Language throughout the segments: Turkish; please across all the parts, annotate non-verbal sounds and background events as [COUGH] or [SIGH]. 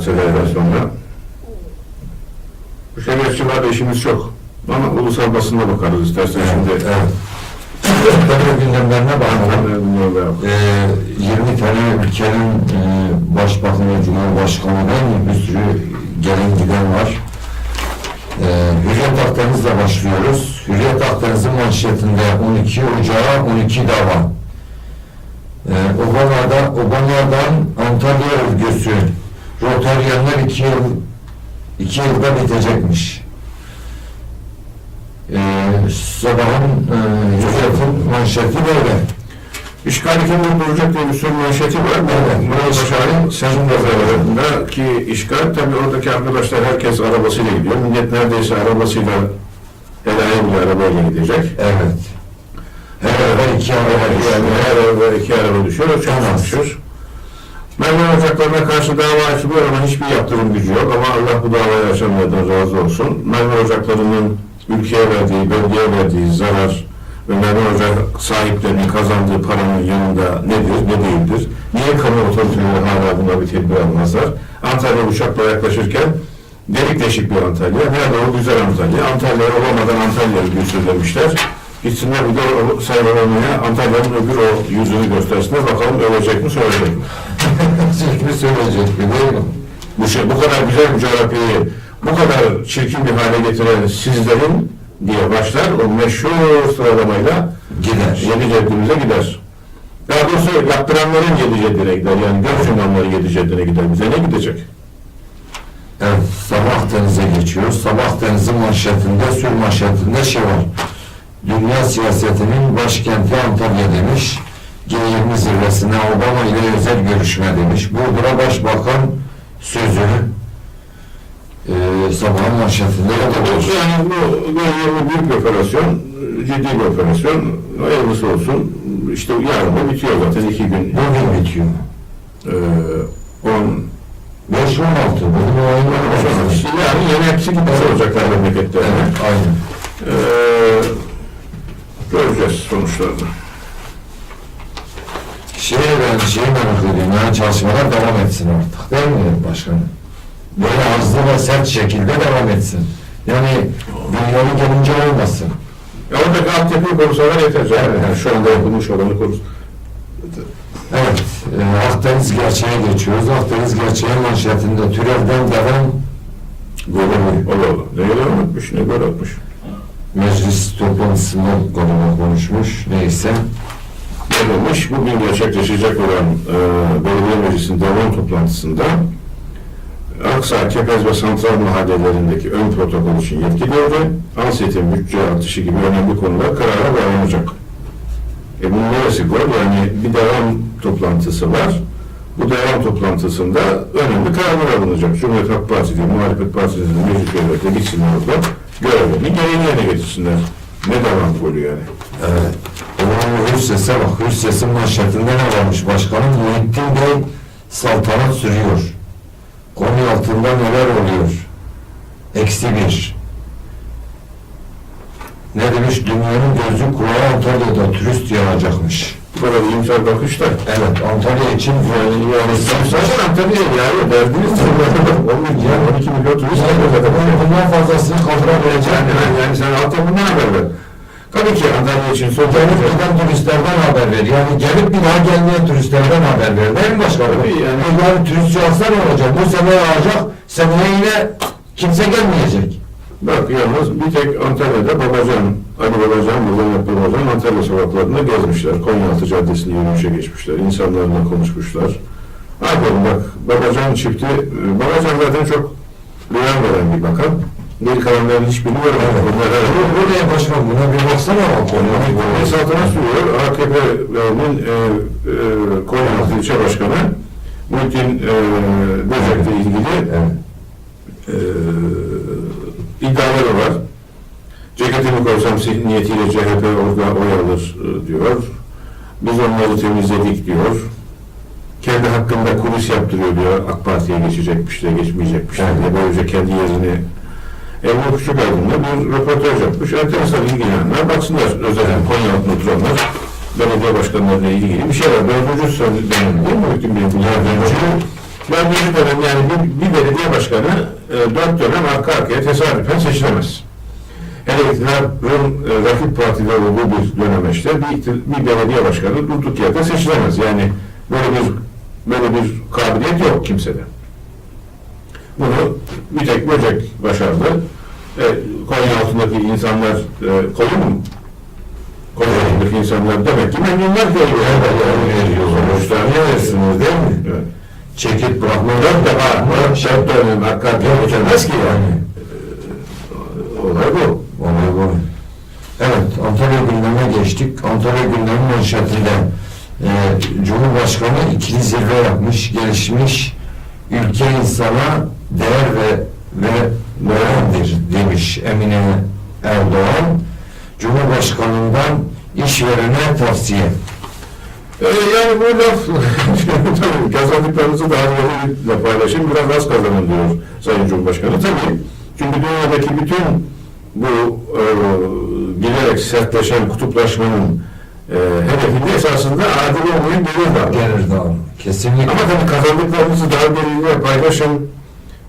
hadiselerden sonra. Bu şerefçilerle işimiz çok. Ama ulusal basında bakarız istersen şimdi. Evet. Tabii gündemlerine bakalım. Ee, 20 tane ülkenin e, başbakanı, cumhurbaşkanından bir sürü gelen giden var. Ee, Hürriyet Akdeniz'le başlıyoruz. Hürriyet Akdeniz'in manşetinde 12 Ocağı 12 dava. Ee, Obama'da, Obama'dan Antalya örgüsü Rotaryanlar 2 yıl 2 yılda bitecekmiş. Ee, sabahın e, Hürriyet'in manşeti böyle. İşgali kim durduracak diye bir sürü manşeti var. Evet. Murat Başar'ın senin pazarlarında ki işgal tabii oradaki arkadaşlar herkes arabasıyla gidiyor. Millet neredeyse arabasıyla helaya bile arabayla gidecek. Evet. Her araba iki araba düşüyor. her araba iki araba düşüyor. Çok düşüyor. Mermer ocaklarına karşı dava açılıyor ama hiçbir yaptırım gücü yok. Ama Allah bu davayı açanlardan razı olsun. Mermer ocaklarının ülkeye verdiği, bölgeye verdiği zarar ve mermer ocak sahiplerinin kazandığı paranın yanında nedir, ne değildir? Niye kamu otoriteleri hala buna bir tedbir almazlar? Antalya uçakla yaklaşırken delik deşik bir Antalya. Nerede o güzel Antalya? Antalya olamadan Antalya'yı bir demişler. Gitsinler bir de o sayılarlamaya Antalya'nın öbür o yüzünü göstersinler. Bakalım övecek mi söyleyecek mi? Zikri söyleyecek mi değil mi? Bu, şey, bu kadar güzel bir coğrafyayı bu kadar çirkin bir hale getiren sizlerin diye başlar. O meşhur sıralamayla Gider. yedi ceddimize gider. Daha doğrusu yaptıranların yedi ceddine gider. Yani göz yumranların yedi ceddine gider. Bize ne gidecek? Evet, Sabah Deniz'e geçiyoruz. Sabah Deniz'in manşetinde, sür manşetinde şey var. Dünya siyasetinin başkenti Antalya demiş. G20 zirvesine Obama ile özel görüşme demiş. Burdur'a Başbakan sözünü e, sabahın manşetinde yapıyoruz. Yani bu böyle büyük bir operasyon, ciddi bir operasyon. Hayırlısı olsun. İşte yarın da bitiyor zaten iki gün. Bugün bitiyor. Ee, 10 5 16 bugün oyunlar İşte yarın yeni hepsi gitmesi olacaklar memleketlerine. Evet, aynen. Ee, göreceğiz sonuçlarını. Şey ben şeyi merak ediyorum yani çalışmalar devam etsin artık değil mi başkanım? Böyle hızlı ve sert şekilde devam etsin. Yani dünyanın gelince olmasın. Ya oradaki altyapıyı korusalar yeter. Yani, yani şu anda yapılmış olanı korus. Evet, e, Akdeniz gerçeğe geçiyoruz. Akdeniz gerçeğe manşetinde türevden devam golü Allah Allah. Ne kadar atmış, ne kadar atmış. meclis toplantısında golüne konuşmuş. Neyse. Demiş? Bugün gerçekleşecek olan e, belediye meclisinin devam toplantısında Aksa, Kepez ve Santral mahallelerindeki ön protokol için yetki devri, ansiyetin bütçe artışı gibi önemli konular karara bağlanacak. E bunun neresi gol? Yani bir devam toplantısı var. Bu devam toplantısında önemli kararlar alınacak. Cumhuriyet Halk Partisi muhalefet partilerinin meclis üyeleri de gitsinler orada görevlerini gereğini yerine getirsinler. Ne devam golü yani? Evet. Zaman Hürses'e bak. Hürses'in manşetinde ne varmış başkanım? Muhittin Bey saltanat sürüyor. Konu altında neler oluyor? Eksi bir. Ne demiş? Dünyanın gözü kulağı Antalya'da turist yağacakmış. Bu kadar iyimser bakış da. Evet, Antalya için Yani, yani zaten Antalya'ya yani derdiniz de [LAUGHS] Oğlum ya 12 milyon turist zaten. bundan fazlasını kaldırabilecek. Yani, yani, yani sen altyapından haber ver. Tabii ki Antalya için son Gelip giden turistlerden haber ver. Yani gelip bir daha gelmeyen turistlerden haber ver. Değil mi başkanım? Tabii yani. Yani turist yağsa ne olacak? Bu sene yağacak. Seneye yine kimse gelmeyecek. Bak yalnız bir tek Antalya'da Babacan, Ali Babacan, Muzaffer Babacan Antalya sokaklarında gezmişler. Konyaaltı Caddesi'ni yürüyüşe geçmişler. İnsanlarla konuşmuşlar. Aferin bak Babacan çifti, Babacan zaten çok rüyan veren bir bakan. Geri kalanların hiçbirini görmedim. Bunlar Bu, ne başkanım? Buna bir baksana. Bir saltanat sürüyor. AKP'nin e, e, Konyaaltı ilçe başkanı Muhittin e, Böcek'le ilgili Evet. e, iddiaları var. Ceketimi koysam niyetiyle CHP orada oy alır e, diyor. Biz onları temizledik diyor. Kendi hakkında kulis yaptırıyor diyor. AK Parti'ye geçecekmiş de geçmeyecekmiş de. Böylece kendi yerini Ebru Küçük Aydın'la bir röportaj yapmış. Enteresan ilgilenenler baksınlar. Özellikle Konyaaltı'nda oturanlar belediye başkanlarıyla ilgili bir şey var. Dördüncü sene dönem değil mi? Hüküm Bey'in dördüncü. Dördüncü dönem yani bir, bir belediye başkanı e, dört dönem arka arkaya tesadüfen seçilemez. Hele iktidarın e, rakip partide olduğu bir dönemeçte bir, ikti- bir belediye başkanı durduk yerde seçilemez. Yani böyle bir böyle bir kabiliyet yok kimsede. Bunu bir tek Böcek başardı. E, Konya altındaki insanlar e, koyu mu? Konya altındaki insanlar demek ki memnunlar ki sonuçta. Ne versiniz değil mi? Evet. Çekip bırakma. Dört defa, dört dönem arkaya geçemez ki yani. E, Olay bu. Olay bu. Evet, Antalya gündeme geçtik. Antalya gündemi manşetinde e, Cumhurbaşkanı ikili zirve yapmış, gelişmiş ülke insana değer ve ve değerdir demiş Emine Erdoğan. Cumhurbaşkanından işverene tavsiye. Ee, yani bu laf, [LAUGHS] kazandıklarınızı daha böyle paylaşın, biraz az kazanın diyor Sayın Cumhurbaşkanı. Tabii, çünkü dünyadaki bütün bu e, giderek sertleşen kutuplaşmanın e, hedefinde esasında adil olmayan gelir var. Gelir dağılımı. Kesinlikle. Ama tabii kazandıklarınızı daha belirli paylaşın,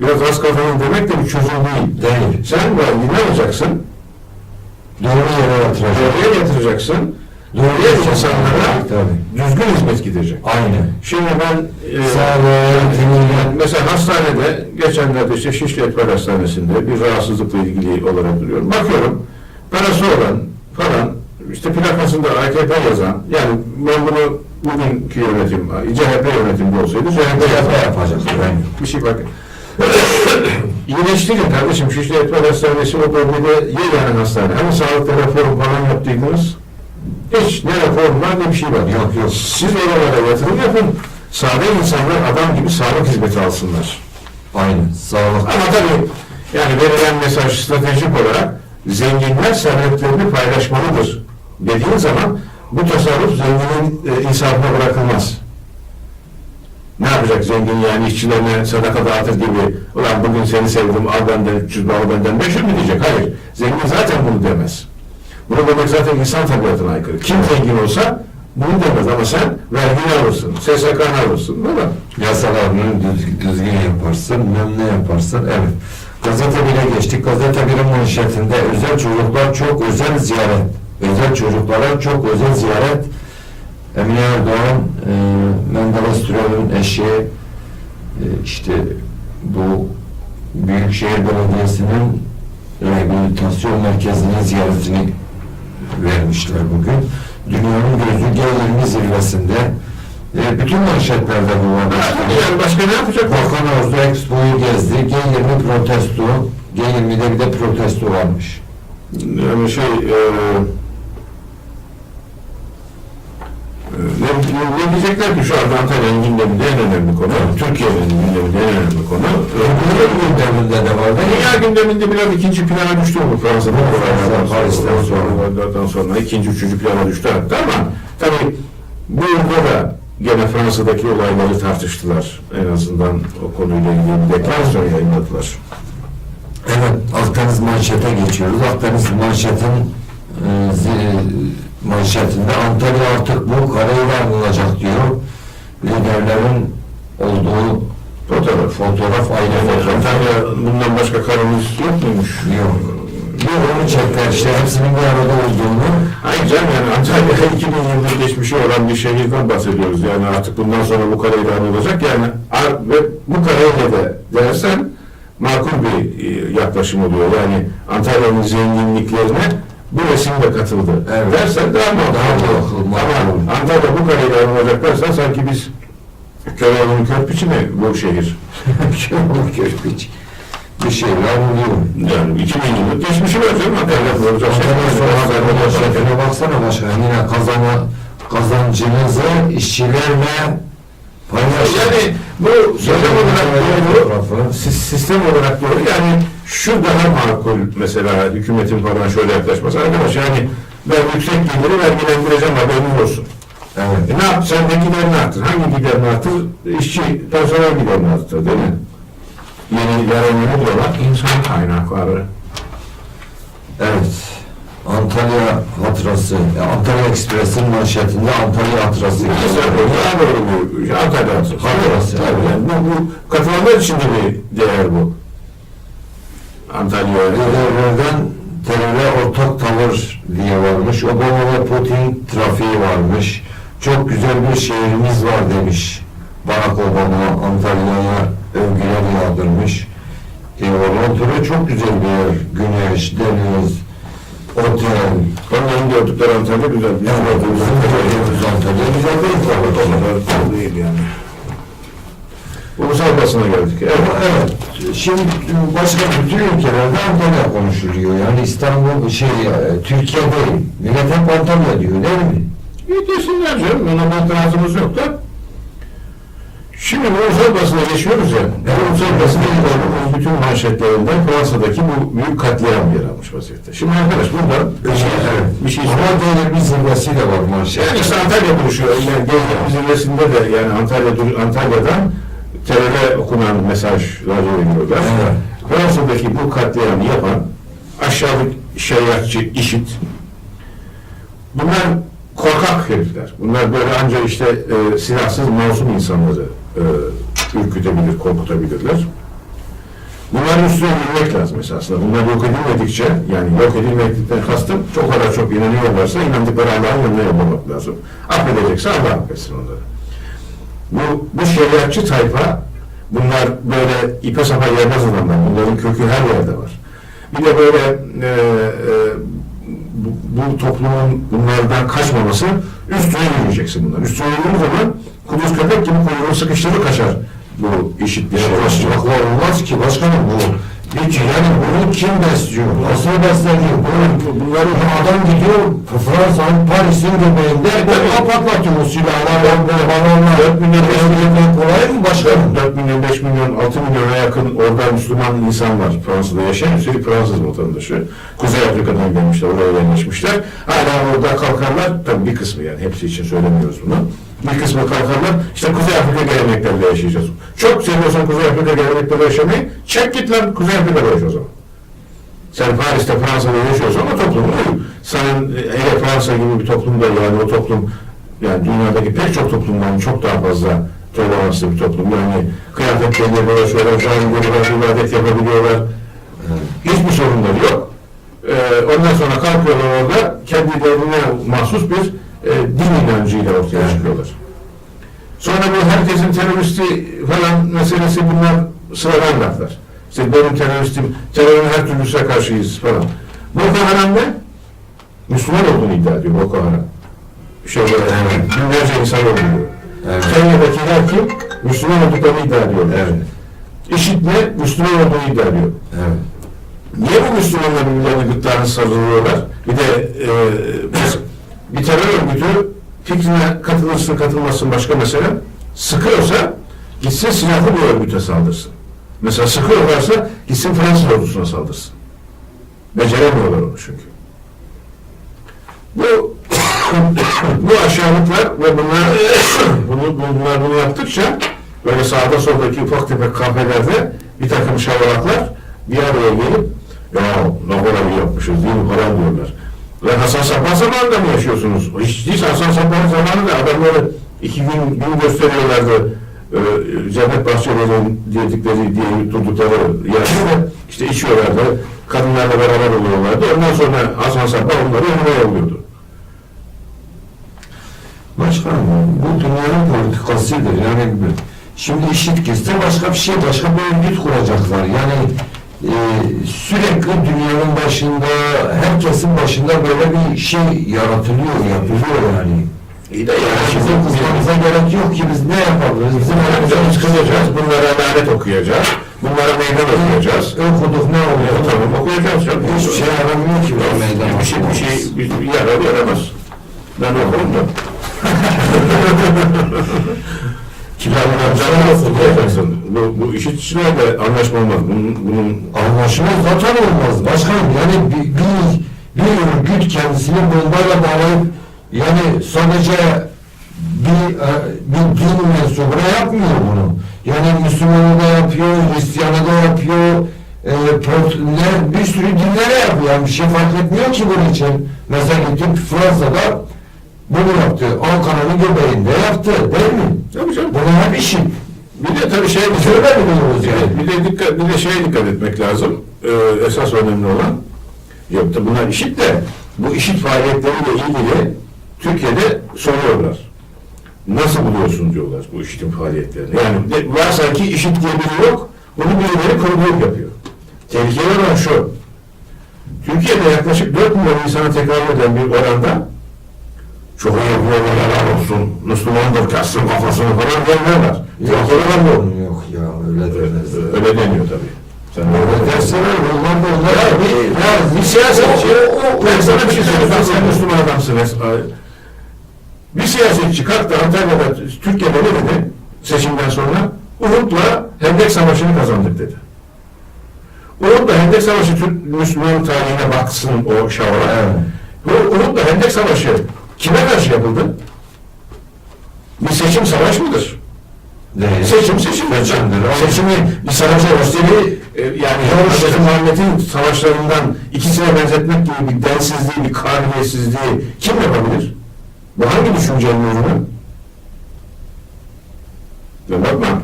biraz az kazanın demek de bir çözüm değil. Değil. Sen vergi ne alacaksın? Doğru yere yatıracak. Doğruya. Doğru Doğruya insanlara Tabii. düzgün hizmet gidecek. Aynen. Şimdi ben e, Sağlığı, yani mesela hastanede geçenlerde işte Şişli Etfer Hastanesi'nde bir rahatsızlıkla ilgili olarak duruyorum. Bakıyorum parası olan falan işte plakasında AKP yazan yani ben bunu bugünkü yönetim CHP yönetimde olsaydı CHP yapacağız. Ben bir şey bakın. İyileştirin kardeşim Şişli Etfer Hastanesi o bölgede yegane hastane. Hani sağlıkta reform falan yaptıydınız? Hiç ne reform var ne bir şey var. Yok, yok. Siz oralara yatırım yapın. Sade insanlar adam gibi sağlık hizmeti alsınlar. Aynen. Sağlık. Ama tabii yani verilen mesaj stratejik olarak zenginler servetlerini paylaşmalıdır dediğin zaman bu tasarruf zenginin e, insafına bırakılmaz. Ne yapacak zengin yani işçilerine sadaka dağıtır gibi ulan bugün seni sevdim al benden 300 al benden 500 mü diyecek? Hayır. Zengin zaten bunu demez. Bunu demek zaten insan tabiatına aykırı. Kim zengin olsa bunu demez ama sen vergini alırsın, SSK'nı alırsın. Değil mi? Yasalarını düz- düzgün yaparsın, memnun yaparsın. Evet. Gazete bile geçtik. Gazete birin manşetinde özel çocuklar çok özel ziyaret. Özel çocuklara çok özel ziyaret. Emine Erdoğan, e, Menderes Türel'in eşi, e, işte bu Büyükşehir Belediyesi'nin rehabilitasyon merkezinin ziyaretini vermişler bugün. Dünyanın gözü G20 zirvesinde e, bütün manşetlerde bu var. Yani başka ne yapacak? Volkan Arzu Expo'yu gezdi. G20 protesto. G20'de bir de protesto varmış. Yani şey e, e, ne, ne, ne diyecekler ki şu anda Antalya'nın gündeminde en önemli konu, Türkiye'nin gündeminde en önemli konu. E, Bunun gündeminde de var. Dünya gündeminde biraz ikinci plana düştü bu Fransa'da. Fransa, Paris'ten sonra. Paris'ten sonra ikinci, üçüncü plana düştü hatta ama tabii burada da gene Fransa'daki olayları tartıştılar. En azından o konuyla ilgili bir deklarasyon yayınladılar. Evet, Akdeniz manşete geçiyoruz. Akdeniz manşetin manşetinde Antalya artık bu kareyle anılacak diyor. Liderlerin olduğu Fotoğraf. fotoğraf, aile fotoğrafı. Antalya bundan başka karımız yok muymuş? Yok. Bir onu çektiler işte hepsinin bir arada olduğunu. Hayır canım yani Antalya 2000 yıldır geçmişi olan bir şehirden bahsediyoruz. Yani artık bundan sonra bu kareyle anılacak. Yani ve bu kareyle de dersen makul bir e, yaklaşım oluyor. Yani Antalya'nın zenginliklerine bu resim de katıldı. Evet. Dersen daha makul. Daha makul, makul. Ama Antalya bu kareyle anılacak dersen sanki biz Köroğlu'nun körpiçi mi bu şehir? Kömür kirpiç. Bir şeyler oluyor. Yani 2000 yıllık geçmişi var canım Antalya. Olacak şey şefine baksana başkan yine kazana, kazancınızı işçilerle paylaşın. Yani bu sistem olarak doğru, sis- sistem olarak doğru yani şu daha makul mesela hükümetin falan şöyle yaklaşması. Arkadaş yani ben yüksek geliri vergilendireceğim haberin olsun. Evet. E ne yap? Sen de giderini artır. Hangi giderini artır? İşçi, personel giderini artır değil mi? Yeni yararlanır olan insan kaynakları Evet. Antalya hatırası, Antalya Ekspres'in manşetinde Antalya hatırası. Bu Antalya hatırası. Hatırası, yani bu katılanlar için de bir değer bu. Antalya Liderlerden teröre ortak tavır diye varmış. Obama ve Putin trafiği varmış. Çok güzel bir şehrimiz var demiş. Barack Obama Antalya'ya övgüler yağdırmış. E, Orlando'da çok güzel bir yer. Güneş, deniz, otel. Onların gördükleri Antalya güzel. Evet, gördüğümüz bizim gördüğümüz Antalya güzel değil. O kadar değil yani. Ulusal basına geldik. Evet. Evet, şimdi başka bütün ülkelerde Antalya konuşuluyor. Yani İstanbul şey, e, Türkiye değil. Millet hep Antalya diyor değil mi? İyi desinler canım. Ona bir itirazımız yok da. Şimdi ulusal basına geçiyoruz ya. Bu ulusal basına bu bütün manşetlerinden Fransa'daki bu büyük katliam yer almış vaziyette. Şimdi arkadaş burada bir şey, bir şey Ama böyle bir zirvesi de var manşet. Yani işte Antalya duruşu, yani Gezgin zirvesinde de yani Antalya, Antalya'dan teröre okunan mesajları veriyorlar. Evet. Fransa'daki bu katliamı yapan aşağılık şeriatçı işit. Bunlar korkak herifler. Bunlar böyle ancak işte e, silahsız masum insanları e, ürkütebilir, korkutabilirler. Bunların üstüne yürümek lazım esasında. Bunlar yok edilmedikçe, yani yok edilmedikten kastım çok kadar çok inanıyorlarsa inandıkları Allah'ın yanına yollamak lazım. Affedecekse Allah affetsin onları. Bu, bu şeriatçı tayfa, bunlar böyle ipe sapa yermez adamlar. Bunların kökü her yerde var. Bir de böyle e, e, bu, bu toplumun bunlardan kaçmaması üstüne yürüyeceksin bunlar. Üstüne yürüdüğün zaman kuduz köpek gibi kuyruğunu sıkıştırır kaçar bu işit bir şey. Olmaz ki başkanım bu. Hiç yani bunu kim besliyor? Nasıl besleniyor? Bu, bunları bu adam gidiyor Fransa'nın Paris'in göbeğinde böyle patlatıyor o silahlar, balonlar. 4 milyon, 5 milyon kolay mı başkanım? 4 milyon, 5 milyon, 6 milyona yakın orada Müslüman insan var Fransa'da yaşayan. Üstelik Fransız vatandaşı. Kuzey Afrika'dan gelmişler, oraya yerleşmişler. Hala orada kalkarlar, tabii bir kısmı yani hepsi için söylemiyoruz bunu. Bir kısmı kalkarlar, işte Kuzey Afrika geleneklerle yaşayacağız. Çok seviyorsan Kuzey Afrika geleneklerle yaşamayı, çek git lan Kuzey Afrika'da yaşa o zaman. Sen Paris'te, Fransa'da yaşıyorsan o toplumun uyu. Sen e, hele Fransa gibi bir toplumda yani o toplum yani dünyadaki pek çok toplumdan çok daha fazla toleranslı bir toplum. Yani kıyafetleriyle dolaşıyorlar, camileri ibadet yapabiliyorlar. Hiçbir sorunları yok. Ee, ondan sonra kalkıyorlar orada kendilerine mahsus bir e, din inancıyla ortaya çıkıyorlar. Sonra bu herkesin teröristi falan meselesi bunlar sıradan laflar. İşte benim teröristim, terörün her türlüsüne karşıyız falan. Boko Haram ne? Müslüman olduğunu iddia ediyor Boko Haram. Şöyle yani binlerce insan öldürüyor. Evet. Kenya'dakiler kim? Müslüman olduklarını iddia ediyorlar. Evet. İşit ne? Müslüman olduğunu iddia ediyor. Evet. Niye bu Müslümanlar birbirlerine gırtlağını sarılıyorlar? Bir de e, bir terör örgütü fikrine katılırsın katılmazsın başka mesele. Sıkıyorsa gitsin silahlı bir örgüte saldırsın. Mesela sıkıyorlarsa gitsin Fransız ordusuna saldırsın. Beceremiyorlar onu çünkü. Bu [COUGHS] bu aşağılıklar ve bunlar [COUGHS] bunu, bunlar bunu yaptıkça böyle sağda soldaki ufak tefek kahvelerde bir takım şavalaklar bir araya gelip ya ne kadar iyi yapmışız değil mi falan diyorlar. Ve Hasan Sapan zamanında mı yaşıyorsunuz? Hiç değil Hasan Sapan zamanında adamları iki gün, gün gösteriyorlardı. Ee, Cennet Bahçeli'nin dedikleri diye tuttukları yerde işte içiyorlardı. Kadınlarla beraber oluyorlardı. Ondan sonra Hasan Sapan onları önüne yolluyordu. Başkanım bu dünyanın politikasıdır. Yani şimdi işit gitse başka bir şey, başka bir örgüt kuracaklar. Yani e, sürekli dünyanın başında, herkesin başında böyle bir şey yaratılıyor, yapılıyor yani. İyi de yani Bizim kızmamıza gerek yok ki biz ne yapabiliriz? Bizim Biz kızacağız, bunlara lanet okuyacağız, bunlara meydan okuyacağız. okuduk ne oluyor? Ya, tamam okuyacağız canım. Hiçbir şey yaramıyor ki bu meydan Bir şey, bir şey, yarar yaramaz. Ben okurum da. [LAUGHS] Kitabından canlı okuyacaksın. Bu, bu işitçilerle anlaşma olmaz. Bunun, bunun Anlaşma zaten olmaz. Başkanım yani bir, bir, bir örgüt kendisini bombayla bağlayıp yani sadece bir, e, bir din mensubuna yapmıyor bunu. Yani Müslümanı da yapıyor, Hristiyanı da yapıyor, e, ne, bir sürü dinlere yapıyor. Yani bir şey fark etmiyor ki bunun için. Mesela gittim Fransa'da bunu yaptı. Ankara'nın göbeğinde yaptı. Değil mi? Tabii canım. Bunlar hep işi. Bir de tabii şey Şöyle mi biliyoruz yani? Bir de dikkat, bir de şeye dikkat etmek lazım. Ee, esas önemli olan yok da bunlar işit de bu işit faaliyetleriyle ilgili Türkiye'de soruyorlar. Nasıl buluyorsun diyorlar bu işitin faaliyetlerini. Yani de- varsa ki işit diye biri yok, bunu birileri kurgulayıp yapıyor. Tehlikeli olan şu. Türkiye'de yaklaşık 4 milyon insana tekrar eden bir oranda çok yapıyorlar olsun. Müslümandır kassın kafasını falan. Tehlikeli olan bu. Yok ya öyle demez. Öyle deniyor tabii. Sen Öyle derseler onlar da onlar ya bir, ya bir siyasetçi, ben sana bir şey söyleyeyim, ben sen Müslüman adamsın. Bir siyasetçi kalktı Antalya'da, Türkiye'de ne dedi seçimden sonra? Uhud'la Hendek Savaşı'nı kazandık dedi. Uhud'la Hendek Savaşı Türk Müslüman tarihine baksın o şavra. Evet. Bu Uhud'la Hendek Savaşı kime karşı yapıldı? Bir seçim savaş mıdır? Değil. Seçim seçimdir. Seçimdir. Seçimi bir savaşa gösteri e, yani Hazreti Muhammed'in savaşlarından ikisine benzetmek gibi bir densizliği, bir kabiliyetsizliği kim yapabilir? Bu hangi düşüncenin ürünü? Ben bakma.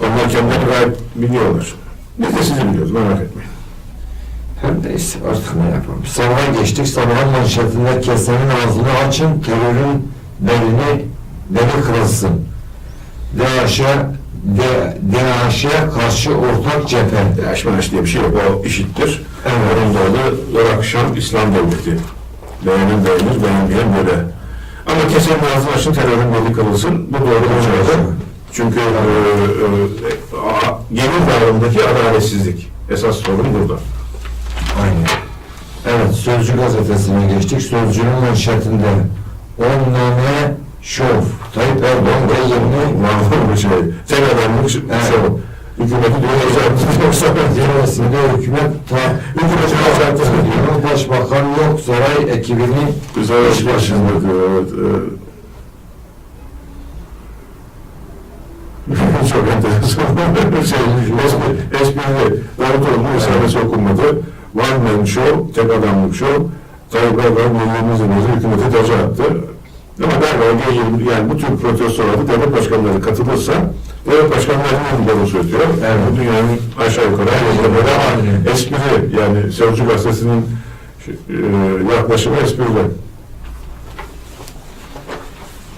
Onlar kendileri gayet biliyorlar. Biz de sizi biliyoruz merak etmeyin. Her neyse artık ne yapalım. Sabaha geçtik. Sabahın manşetinde kesenin ağzını açın. Terörün belini beli kırılsın. DAEŞ'e DAEŞ'e karşı ortak cephe. DAEŞ diye bir şey yok. O işittir. Evet. Onun da adı Irak Şam İslam Devleti. Beğenen beğenir, beğenmeyen böyle. Ama kesenin ağzını açın, terörün beli kırılsın. Bu doğru şey. Çünkü e, e, a- gelir dağılımındaki adaletsizlik. Esas sorun burada. Aynen. Evet, Sözcü gazetesine geçtik. Sözcünün manşetinde 10 name şov. Tayyip Erdoğan ve 20 Mahvur bir şey. Tek adamlık şu. Evet. şu. Hükümeti diyor özellikle yoksa zirvesinde hükümet ta Hükümeti özellikle diyor. Başbakan yok saray ekibini Güzel iş başında diyor. Evet, evet. [LAUGHS] Çok enteresan. [LAUGHS] şey, espri, esprili. Davutoğlu'nun risalesi okunmadı. One man show, tek adamlık show. Tayyip Erdoğan milli zirvesi hükümeti taca attı. Ama galiba G20 yani bu tür protestolarda devlet başkanları katılırsa devlet başkanlarının doğru söylüyor. Evet. Bu dünyanın aşağı yukarı yerinde böyle ama espri yani Sözcü Gazetesi'nin e, yaklaşımı esprili.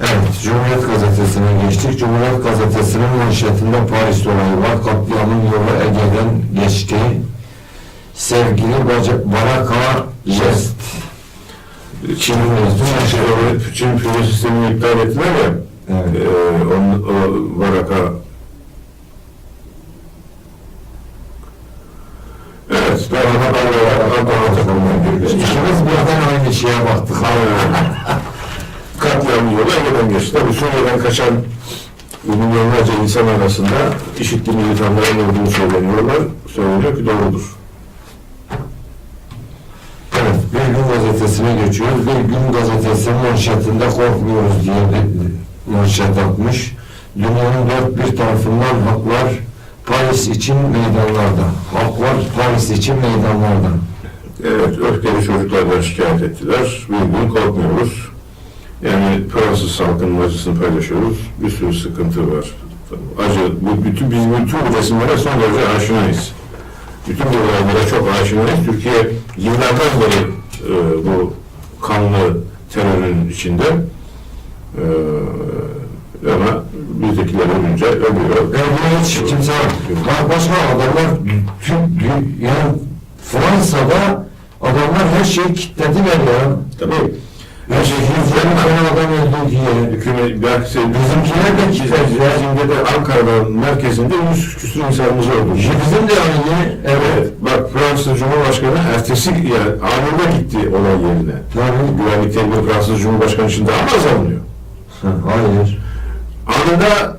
Evet, Cumhuriyet Gazetesi'ne geçtik. Cumhuriyet Gazetesi'nin manşetinde Paris olayı var. Katliamın yolu Ege'den geçti. Sevgili Baraka Jest. Çin'in Çin, Çin füze sistemini iptal ettiler ya. Evet. E, on, o Varaka Evet, daha haberler var. İkimiz birden aynı şeye baktık. Katliam yolu Ege'den geçti. Tabii Suriye'den kaçan milyonlarca insan arasında işitli militanların olduğunu söyleniyorlar. Söyleniyor ki doğrudur. Evet, Bir Gün Gazetesi'ne geçiyoruz. Bir Gün Gazetesi manşetinde korkmuyoruz diye manşet atmış. Dünyanın dört bir tarafından haklar Paris için meydanlarda. Haklar Paris için meydanlarda. Evet, öfkeli çocuklardan şikayet ettiler. Bir gün korkmuyoruz. Yani Fransız halkının acısını paylaşıyoruz. Bir sürü sıkıntı var. Acı, bu bütün, biz bütün resimlere son derece aşinayız. Bütün bu çok aşinayız. Türkiye yıllardan beri e, bu kanlı terörün içinde. E, ama bizdekiler ölünce ölüyor. Yani hiç kimse Bak başka adamlar tüm yani Fransa'da adamlar her şeyi kilitlediler ya. Tabii. Şey tane adam öldü diye. Hükümet, belki Bizimkiler de. Bizim de Ankara'nın merkezinde 100 küsur insanımız öldü. Bizim de aynı. Evet. Bak Fransız Cumhurbaşkanı ertesi yani anında gitti olay yerine. Tabii. Güvenlik tedbiri Fransız Cumhurbaşkanı için daha mı az alınıyor? Ha, Hayır. Anında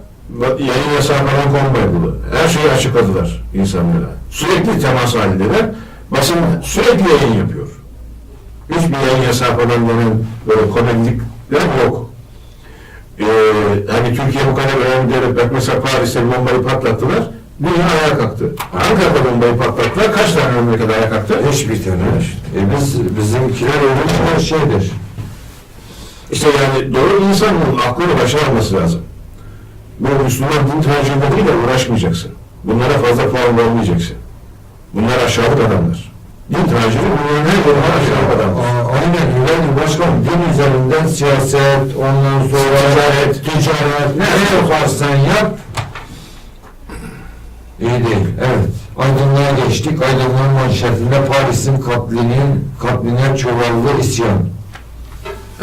yayın yasağı falan konmayıldı. Her şeyi açıkladılar insanlara. Sürekli temas halindeler. Basın sürekli yayın yapıyor. Hiçbir yayın yasağı falan denen böyle komedilikler yok. Ee, hani Türkiye bu kadar önemli devlet, bak mesela Paris'te bombayı patlattılar. Dünya ayağa kalktı. Ankara bombayı patlattılar. Kaç tane memleket ayağa kalktı? Hiçbir tane. E biz, bizimkiler öyle bir şeydir. İşte yani doğru insanın aklını başına alması lazım. Bu Müslüman din tercümeleriyle uğraşmayacaksın. Bunlara fazla puan vermeyeceksin. Bunlar aşağılık adamlar. Tercüme bunların her birine aşağılık adamlar. A- Aynen öyle başkanım. Din üzerinden siyaset, ondan sonra Ticaret. ticaret, ne yaparsan yap. İyi değil. Evet. Aydınlığa geçtik. Aydınlığın manşetinde Paris'in katlinin katline çuvallı isyan.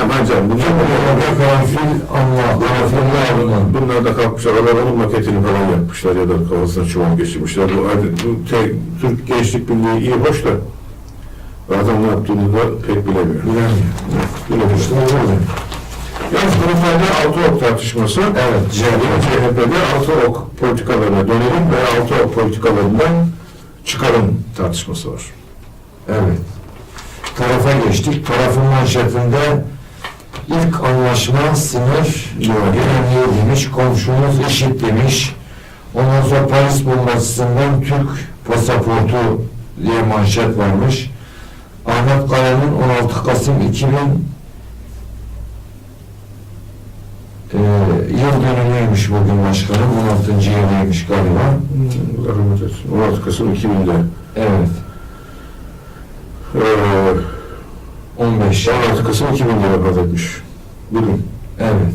Aman canım bu Orada karanfil anla, karanfil anla. Bunlar da kalkmışlar, adamın maketini falan yapmışlar ya da kafasına çuval geçirmişler. Bu, bu te, Türk Gençlik Birliği iyi hoş da adam ne yaptığını da pek bilemiyor. Bilemiyor. Bilemiyor. İşte öyle. Yalnız kurumlarda altı ok tartışması, Evet, CHP, CHP'de altı ok politikalarına dönelim ve altı ok politikalarından çıkarım tartışması var. Evet. Tarafa geçtik. Tarafın manşetinde ilk anlaşma sınır güvenliği demiş. Komşumuz eşit demiş. Ondan sonra Paris bombasından Türk pasaportu diye manşet varmış. Ahmet Kaya'nın 16 Kasım 2000 e, yıl dönümüymüş bugün başkanım. 16. yılıymış galiba. Rahmet eylesin. 16 Kasım 2000'de. Evet. Ee, 15. 16 Kasım 2000'de vefat etmiş. Bugün. Evet.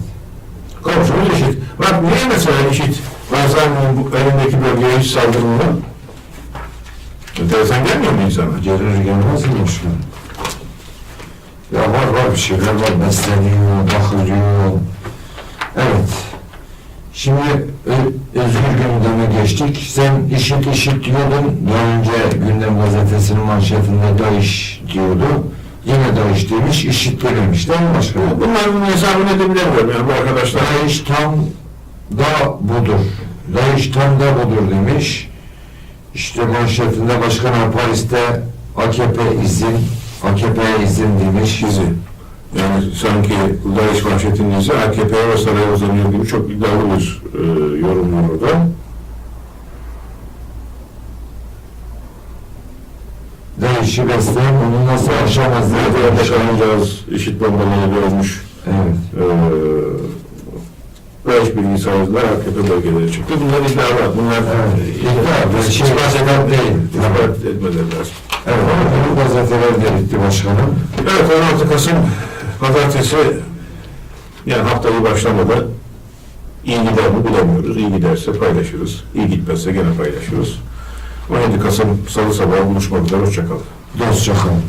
Komşumuz eşit. Bak niye mesela eşit? Bazen bu elindeki bölgeye hiç saldırmıyor. Enteresan gelmiyor mu insana? Gelir gelmez mi başkan? Ya var var bir şeyler var. Besleniyor, bakılıyor. Evet. Şimdi Özgür gündeme geçtik. Sen işit işit diyordun. Daha önce Gündem Gazetesi'nin manşetinde DAEŞ diyordu. Yine DAEŞ demiş, işit dememiş değil mi başkanım? Bunların hesabını da bilemiyorum yani bu arkadaşlar. DAEŞ tam da budur. DAEŞ tam da budur demiş. İşte manşetinde Başkan Paris'te AKP izin, AKP'ye izin demiş. İzi. Yani sanki Daesh manşetinin izi AKP'ye ve saraya uzanıyor gibi çok iddialı bir e, yorum var orada. DAEŞ'i besleyen onu nasıl aşamaz diye başkan. kalıncağız, işit bombalarıyla ölmüş. Evet. E, Daesh bilgisayarcılar AKP bölgeleri çıktı. Bunlar iddialar. Bunlar Evet. İddia, bir şey bahseden değil. İspat etmeleri lazım. Evet, ama bunu gazeteler belirtti başkanım. Evet 16 Kasım Pazartesi yani haftayı başlamadı. İyi gider mi bilemiyoruz. İyi giderse paylaşırız. İyi gitmezse gene paylaşırız. 17 Kasım Salı sabahı buluşmak üzere. Hoşçakalın. Dostça kalın.